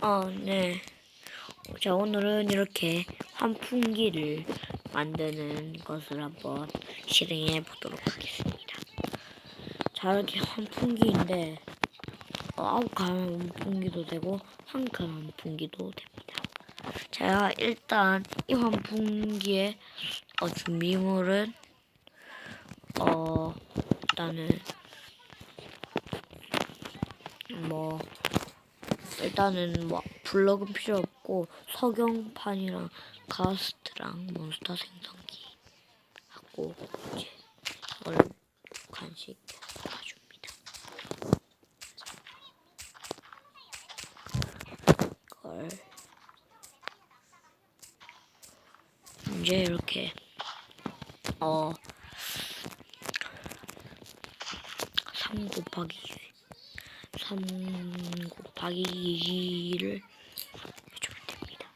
어, 네. 자, 오늘은 이렇게 환풍기를 만드는 것을 한번 실행해 보도록 하겠습니다. 자, 이렇게 환풍기인데, 어, 아홉 칸 환풍기도 되고, 한칸 환풍기도 됩니다. 자, 일단 이 환풍기의 어, 준비물은, 어, 일단은, 뭐, 일단은 뭐 블럭은 필요 없고 석영판이랑 가스트랑 몬스터 생성기 하고 이제 이걸 간식 사줍니다. 이걸 이제 이렇게 어3 곱하기 3 곱하기 2를 해주면 됩니다.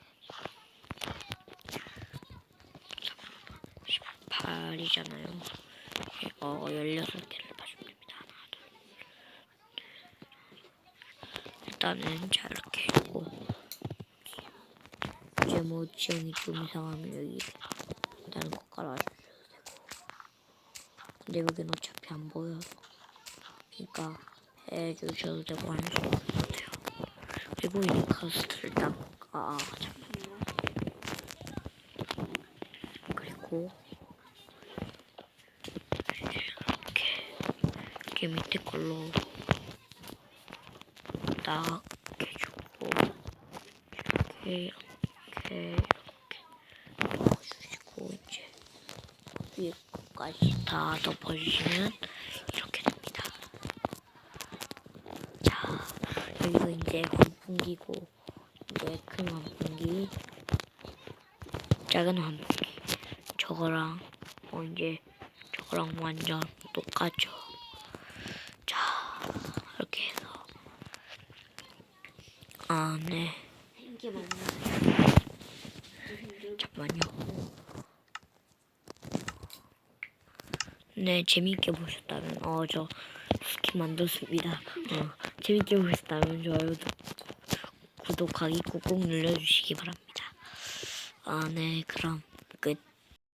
18이잖아요. 어, 16개를 봐주면 됩니다. 하나, 둘. 일단은 자, 이렇게 했고. 이제 뭐 지형이 좀 이상하면 여기 일단은 되고. 근데 여기는 어차피 안 보여서. 그러니까 해주셔도 되고 하는 것 같아요. 그리고 이 카스트를 딱, 아, 잠깐만요. 그리고 이렇게, 이렇게 밑에 걸로 딱 해주고, 이렇게, 이렇게, 이렇게 넣어주시고, 이제 위에 것까지 다 덮어주시면 이렇게 됩니다. 자, 여기가 이제 환풍기고, 이제 큰 환풍기, 작은 환풍기. 저거랑, 어, 이제, 저거랑 완전 똑같죠. 자, 이렇게 해서. 아, 네. 맞나? 잠깐만요. 네, 재밌게 보셨다면, 어, 저 스킨 만들었습니다. 어, 재밌게 보셨다면, 좋아요, 구독하기 꾹꾹 눌러주시기 바랍니다. 아, 네, 그럼.